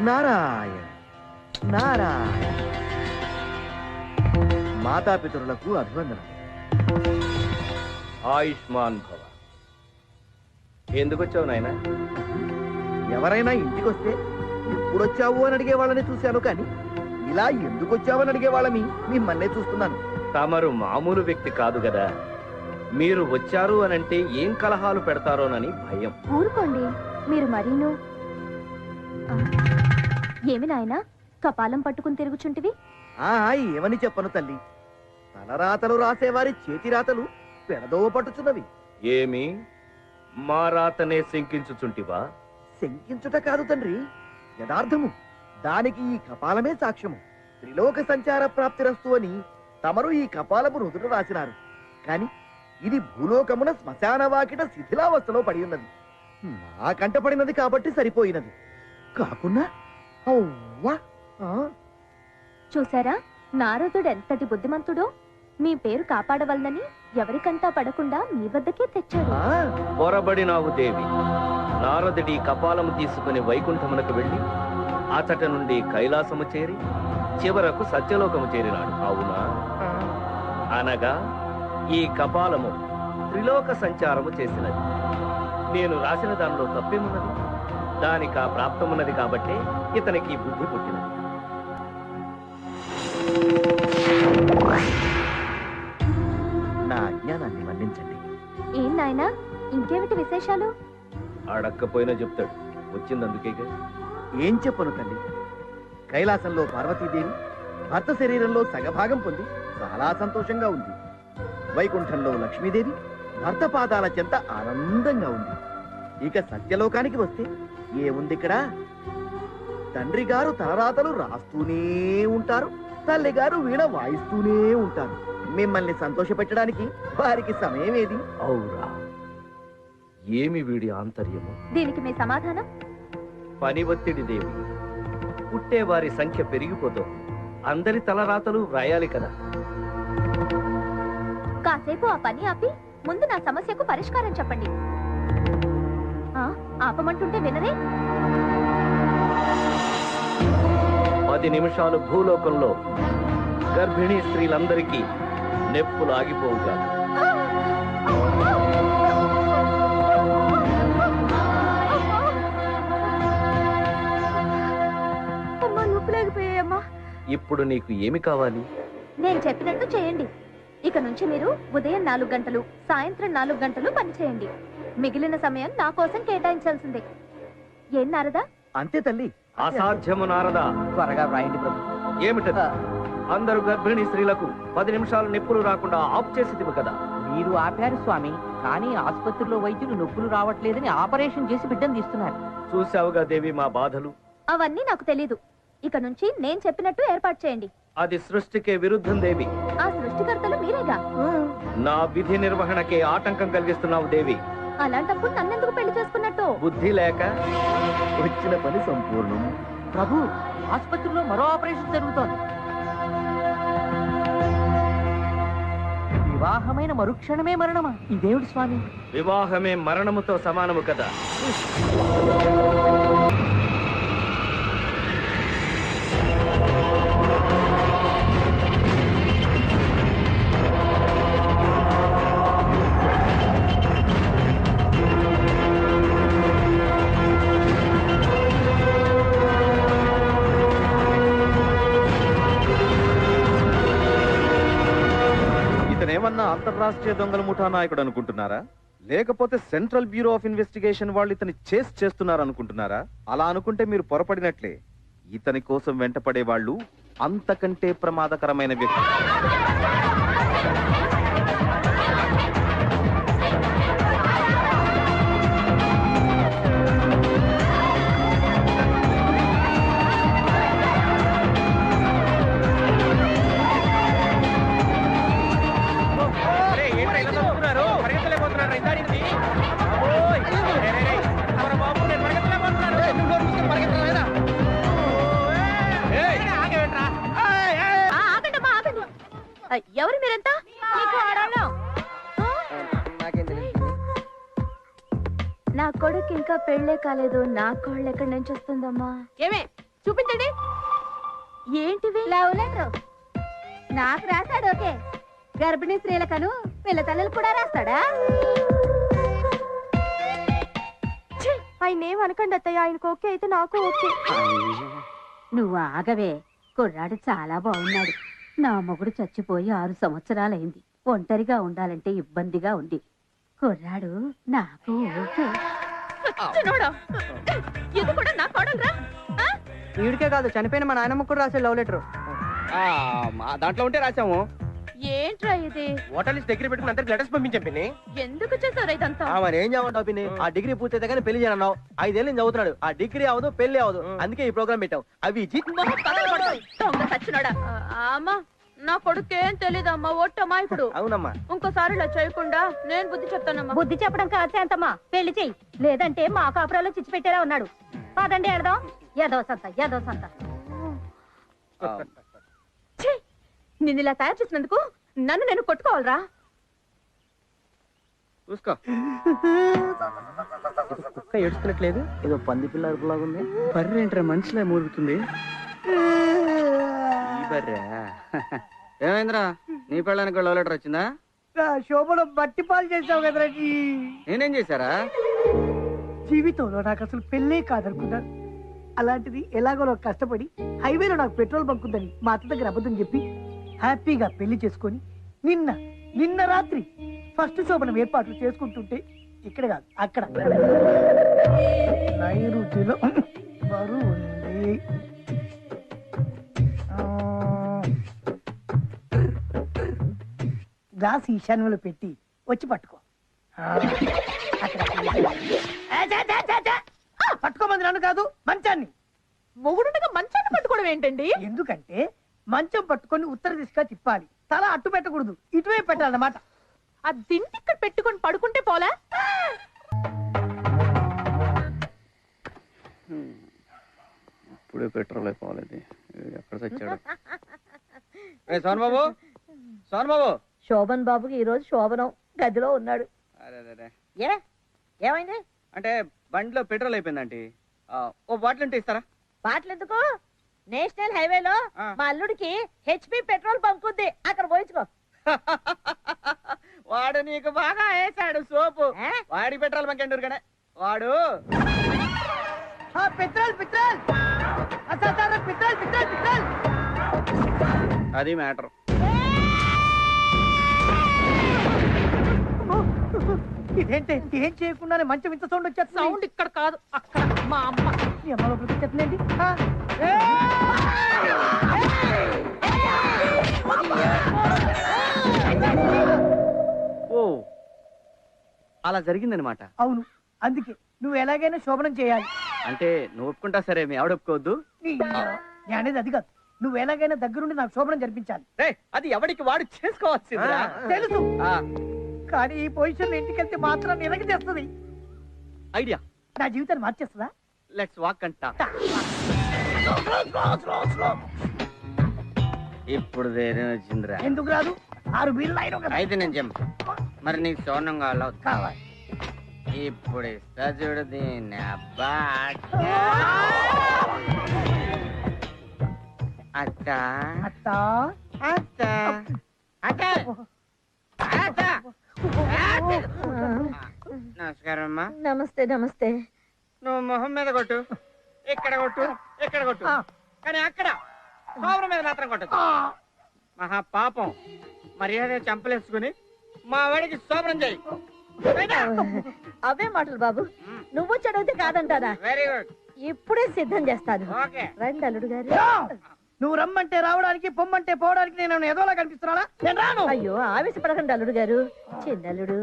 నారాయణ. నారాయణ. మాతాపితరులకు అభివందనం. ఆయుష్మాన్ భవ. ఎందుకు వచ్చావు నాయనా? ఎవరైనా ఇంటికి వస్తే ఎప్పుడొచ్చావు అని అడిగే వాళ్ళని చూశాను కానీ ఇలా ఎందుకు వచ్చావు అని అడిగే వాళ్ళని మిమ్మల్నే చూస్తున్నాను. తమరు మామూలు వ్యక్తి కాదు కదా. మీరు వచ్చారు అనంటే ఏం కలహాలు పెడతారోనని భయం. ఊరుకోండి. మీరు మరీను. ఏమి నాయనా? కపాలం పట్టుకుని తిరుగుచుంటివి? ఆ ఏమని చెప్పను తల్లి. తలరాతలు రాసేవారి చేతి రాతలు పెడదోవ పట్టుచున్నవి. ఏమి? మా రాతనే శంకించుచుంటివా? శంకించుట కాదు తండ్రి. యథార్థము. దానికి ఈ కపాలమే సాక్ష్యము. త్రిలోక సంచార ప్రాప్తిరస్తు అని తమరు ఈ కపాలము రుదుట రాసినారు. కాని ఇది భూలోకమున శ్మశాన వాకిట శిథిలావస్థలో పడి ఉన్నది. నా కంట పడినది కాబట్టి సరిపోయినది. కాకున్నా అవ్వా. ఆ, చూసారా? నారదుడు ఎంతటి బుద్ధిమంతుడో? మీ పేరు కాపాడవలనని ఎవరికంటా పడకుండా మీ వద్దకే తెచ్చాడు. ఆ, పొరబడినావు దేవి. నారదుడి కపాలము తీసుకుని వైకుంఠమునకు వెళ్ళి అతట నుండి కైలాసము చేరి చివరకు సత్యలోకము చేరినాడు. అవునా? అనగా ఈ కపాలము త్రిలోక సంచారము చేసినది. నేను రాసిన దానిలో తప్పేమున్నది? దానికి ఆ ప్రాప్తమున్నది కాబట్టి ఇతనికి బుద్ధి పుట్టినది. నా అజ్ఞానాన్ని మన్నించండి. ఏం నాయనా? ఇంకేమిటి విశేషాలు? అడక్కపోయినా చెప్తాడు. వచ్చిందందుకేగా ఏం చెప్పను తల్లి? కైలాసంలో పార్వతీదేవి భర్త శరీరంలో సగభాగం పొంది చాలా సంతోషంగా ఉంది. వైకుంఠంలో లక్ష్మీదేవి భర్త పాదాల చెంత ఆనందంగా ఉంది. ఇక సత్యలోకానికి వస్తే ఏముంది ఇక్కడ తండ్రి గారు తలరాతలు రాస్తూనే ఉంటారు తల్లి గారు వీణ వాయిస్తూనే ఉంటారు. మిమ్మల్ని సంతోషపెట్టడానికి వారికి సమయం ఏది? ఔరా ఏమి వీడి ఆంతర్యము? దీనికి మీ సమాధానం? పని ఒత్తిడి దేవి పుట్టేవారి సంఖ్య పెరిగిపోతుంది. అందరి తలరాతలు వ్రాయాలి కదా. కాసేపు ఆ పని ఆపి ముందు నా సమస్యకు పరిష్కారం చెప్పండి. ఆ, ఆపమంటుంటే వినరే? పది నిమిషాలు భూలోకంలో గర్భిణీ స్త్రీలందరికీ నెప్పులు ఆగిపోవుగా ఇప్పుడు నీకు ఏమి కావాలి? నేను చెప్పినట్టు చేయండి. ఇక నుంచి మీరు ఉదయం నాలుగు గంటలు సాయంత్రం నాలుగు గంటలు పని చేయండి. మిగిలిన సమయం నా కోసం కేటాయించాల్సిందే. ఏం నారదా? అంతే తల్లి. అసాధ్యము నారదా. త్వరగా వ్రాయండి ప్రభు. ఏమిటది? అందరు గర్భిణీ స్త్రీలకు పది నిమిషాలు నిప్పులు రాకుండా ఆఫ్ చేసేదివి కదా. మీరు ఆపారు స్వామి కానీ ఆసుపత్రిలో వైద్యులు నొప్పులు రావట్లేదని ఆపరేషన్ చేసి బిడ్డను తీస్తున్నారు. చూసావుగా దేవి మా బాధలు? అవన్నీ నాకు తెలీదు. ఇక నుంచి నేను చెప్పినట్టు ఏర్పాటు చేయండి. అది సృష్టికే విరుద్ధం దేవి. ఆ సృష్టికర్తలు మీరేగా? నా విధి నిర్వహణకే ఆటంకం కలిగిస్తున్నావు దేవి. అలాంటప్పుడు నన్నెందుకు పెళ్ళి చేసుకున్నట్టు? బుద్ధి లేక? వచ్చిన పని సంపూర్ణం. ప్రభు ఆసుపత్రిలో మరో ఆపరేషన్ జరుగుతోంది. వివాహమైన మరుక్షణమే మరణమా? ఇదేమిటి స్వామి. వివాహమే మరణముతో సమానము కదా? రాష్ట్రీయ దొంగల ముఠా నాయకుడు అనుకుంటున్నారా? లేకపోతే సెంట్రల్ బ్యూరో ఆఫ్ ఇన్వెస్టిగేషన్ వాళ్ళు ఇతని చేస్ చేస్తున్నారనుకుంటున్నారా అలా అనుకుంటే మీరు పొరపడినట్లే. ఇతని కోసం వెంటపడే వాళ్ళు అంతకంటే ప్రమాదకరమైన వ్యక్తి. నా కొడుకు ఇంకా పెళ్ళే కాలేదు. నా కోళ్ళు ఎక్కడి నుంచి వస్తుందమ్మా? ఏమే చూపించండి. ఏంటివి? లవ్ లెటర్ నాకు రాశాడు ఓకే. గర్భిణీ స్త్రీలకను పిల్ల తల్లులు కూడా రాస్తాడా? ఆయన ఏం అనకండి అత్తయ్య. ఆయనకు ఓకే అయితే నాకు ఓకే. నువ్వు ఆగవే. కుర్రాడు చాలా బాగున్నాడు. నా మొగుడు చచ్చిపోయి ఆరు సంవత్సరాలైంది. ఒంటరిగా ఉండాలంటే ఇబ్బందిగా ఉంది. కుర్రాడు నాకు ఓకే ఇది కూడా నా కోడలురా? వీడికే కాదు చనిపోయిన మా నాయనమ్మ కూడా రాసే లవ్ లెటర్. దాంట్లో ఉంటే రాసాము ఏంట్రా ఇది? హోటల్ లిస్ట్ దగ్గర పెట్టుకుని అందరికి లెటర్స్ పంపించాం పిన్ని. ఎందుకు చేసావు ఇదంతా? మరి ఏం చేయమంటావు పిన్ని? ఆ. డిగ్రీ పూర్తయితే కానీ పెళ్ళి చేయనన్నావు. ఐదేళ్ళు నేను చదువుతున్నాడు. ఆ డిగ్రీ అవదు పెళ్ళి అవదు. అందుకే ఈ ప్రోగ్రామ్ పెట్టావు అవి అమ్మా. నా కొడుకు ఏం తెలీదమ్మా ఒట్టమ్మా ఇప్పుడు. అవునమ్మా. ఇంకోసారి ఇలా చేయకుండా నేను బుద్ధి చెప్తానమ్మా. బుద్ధి చెప్పడం కాదు శాంతమ్మా. పెళ్ళి చెయ్యి. లేదంటే మా కాపురాలో చిచ్చి పెట్టేలా ఉన్నాడు. పదండి వెళదాం. ఏదో సంత ఏదో సంత! నిన్ను ఇలా తయారు చేసినందుకు నన్ను నేను కొట్టుకోవాలరా? చూసుకో. కుక్క ఏడుస్తున్నట్లేదు ఏదో పంది పిల్ల అరుపులాగా ఉంది బర్రె ఏంట్రా మనిషిలా మూలుగుతుంది ఈ బర్రె. ఏమైందిరా? నీ పెళ్ళానికి లవ్ లెటర్ వచ్చిందా? శోభను బట్టి పాలు చేసావు కదరా నేనేం చేశారా? జీవితంలో నాకు అసలు పెళ్ళే కాదనుకున్నాను అలాంటిది ఎలాగో నాకు కష్టపడి హైవేలో నాకు పెట్రోల్ బంక్ ఉందని మా అత్త దగ్గర అబద్ధం చెప్పి హ్యాపీగా పెళ్ళి చేసుకొని నిన్న నిన్న రాత్రి ఫస్ట్ శోభనం ఏర్పాట్లు చేసుకుంటుంటే ఇక్కడ కాదు అక్కడ. నైరుతిలో గ్లాస్ ఈశాన్యంలో పెట్టి వచ్చి పట్టుకో. అక్కడ పట్టుకోమంది నన్ను కాదు మంచాన్ని. మొగుడుగా మంచాన్ని పట్టుకోవడం ఏంటండి? ఎందుకంటే మంచం పట్టుకొని ఉత్తర దిశగా తిప్పాలి. తల అట్టు పెట్టకూడదు. ఇటువైపు పెట్టాలన్నమాట. ఆ దిండి ఇక్కడ పెట్టుకొని పడుకుంటే పోలా? ఇప్పుడే పెట్రోల్ అయిపోవాలి ఎక్కడ చచ్చాడు రే సోన్ బాబు సోన్ బాబు శోభన్ బాబుకి ఈ రోజు శోభనం గదిలో ఉన్నాడు. అరే అరే, అరే. ఏ ఏమైంది? అంటే బండిలో పెట్రోల్ అయిపోయిందండి ఆ, ఓ బాటిల్ ఉంటే ఇస్తారా? బాటలు ఎందుకు? నేషనల్ హైవేలో. మా అల్లుడికి హెచ్పి పెట్రోల్ బంక్ ఉంది. అక్కడ పోయించుకో. వాడు నీకు బాగా వేసాడు సోపు? వాడి పెట్రోల్ బంక్ ఎండూరు కనే వాడు. ఆ, petrol petrol. Petrol petrol petrol. అది మ్యాటర్. ఇదేంటి? ఏం చేయకుండానే మంచం ఇంత సౌండ్ వచ్చేస్తుంది? సౌండ్ ఇక్కడ కాదు అక్కడ మా అమ్మ. నీ అమ్మ లోపలికి వచ్చేస్తుందేంటి? ఆ, ఓ అలా జరిగిందనమాట అవును అందుకే. నువ్వు ఎలాగైనా శోభనం చేయాలి. అంటే నువ్వు ఒప్పుకుంటా సరే మీ ఆవిడ ఒప్పుకోవద్దు? నీ- నేను అనేది అది కాదు. నువ్వు ఎలాగైనా దగ్గరుండి నాకు శోభనం జరిపించాలి. రేయ్, అది ఎవడికి వాడు చేసుకోవాల్సిందిరా? తెలుసు. ఆ, కానీ ఈ పొజిషన్ ఇంటికి వెళ్తే మాత్రం నిరగ చేస్తుంది ఐడియా. నా జీవితాన్ని మార్చేస్తుందా? లెట్స్ వాక్ అంట. ఇప్పుడు ధైర్యం వచ్చిందిరా? ఎందుకు రాదు? ఆరు బీర్లు అయిన కదా. అయితే నేను చెప్పు మరి నీకు సోనం కావాలా కావాలి. ఇప్పుడు ఇస్తా చూడు దీన్ని. అబ్బా! అత్త. అత్త. అత్త. అత్త. అత్త. నమస్కారం అమ్మా నమస్తే నమస్తే. నువ్వు మొహం మీద కొట్టు. ఇక్కడ కొట్టు ఇక్కడ కొట్టు. కానీ అక్కడ సోమరం మీద మాత్రం కొట్టదు మహా పాపం. మర్యాద చంపలేసుకుని మా వాడికి శోభనం చేయి. అవే మాటలు బాబు. నువ్వు చదివితే కాదంటారా వెరీ గుడ్ ఇప్పుడే సిద్ధం చేస్తాను. రండి అల్లుడు గారు. నువ్వు రమ్మంటే రావడానికి పొమ్మంటే పోవడానికి నేను ఏదోలా కనిపిస్తున్నానా? నేను రాను. అయ్యో ఆవేశపడకండి అల్లుడు గారు. చిన్నల్లుడు.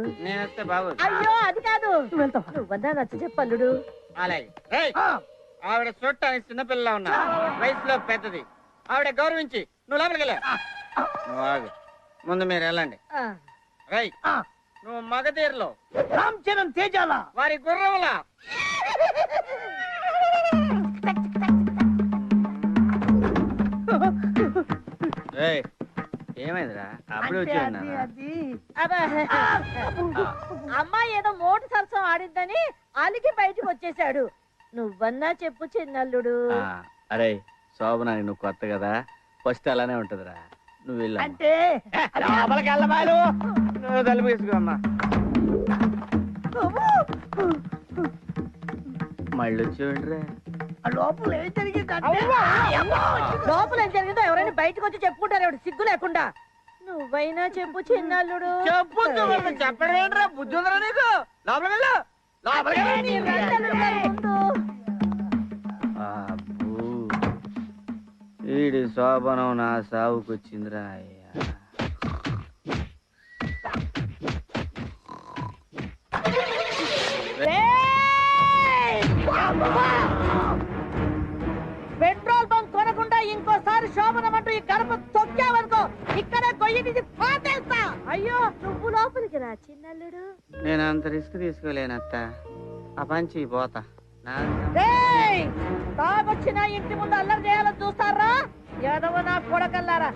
అయ్యో అది కాదు. నువ్వన్నా నచ్చ చెప్పు అల్లుడు. అలాగే. ఆవిడ చూడటానికి చిన్నపిల్ల ఉన్నా. వయసులో పెద్దది. ఆవిడ గౌరవించి నువ్వు లోపలికి వెళ్ళా. నువ్వు ఆగు. ముందు మీరు వెళ్ళండి. రై ఆ, నువ్వు మగధీరలో. రామ్ చరణ్ తేజాల. వారి గుర్రములా ఏమైందిరా? అప్పుడే వచ్చి అమ్మాయి ఏదో మోటు సరసం ఆడిందని అలిగి బయటికి వచ్చేసాడు నువ్వన్నా చెప్పు చిన్నల్లుడు. అరే శోభన నువ్వు కొత్త కదా. ఫస్ట్ అలానే ఉంటదిరా. నువ్వు వెళ్ళా అంటే? లోపలికి వెళ్ళబాలు నువ్వు తలుపు వేసుకోమ్మా మళ్ళీ లోపల ఏం జరిగిందంటే లోపల ఏం జరిగిందో ఎవరైనా బయటకు వచ్చి చెప్పుకుంటారు ఎవడు సిగ్గు లేకుండా. నువ్వైనా చెప్పు చిన్నల్లుడు. చెప్పు చెప్పడం ఏంట్రా? బుద్ధి ఉందరా నీకు? లోపలికి వెళ్ళు. అబ్బో. ఈడి శోభనం నా సావుకు ఈ గడప తొక్కావనుకో ఇక్కడే గొయ్యి తీసి పాతేస్తా. అయ్యో నువ్వు లోపలికి రా చిన్నల్లుడు. నేను అంత రిస్క్ తీసుకోలేనత్త. ఆ పంచి పోతా. నా! తాగొచ్చిన ఇంటి ముందు అల్లరి చేయాలని చూస్తారా? ఏదవ నా కొడకల్లారా!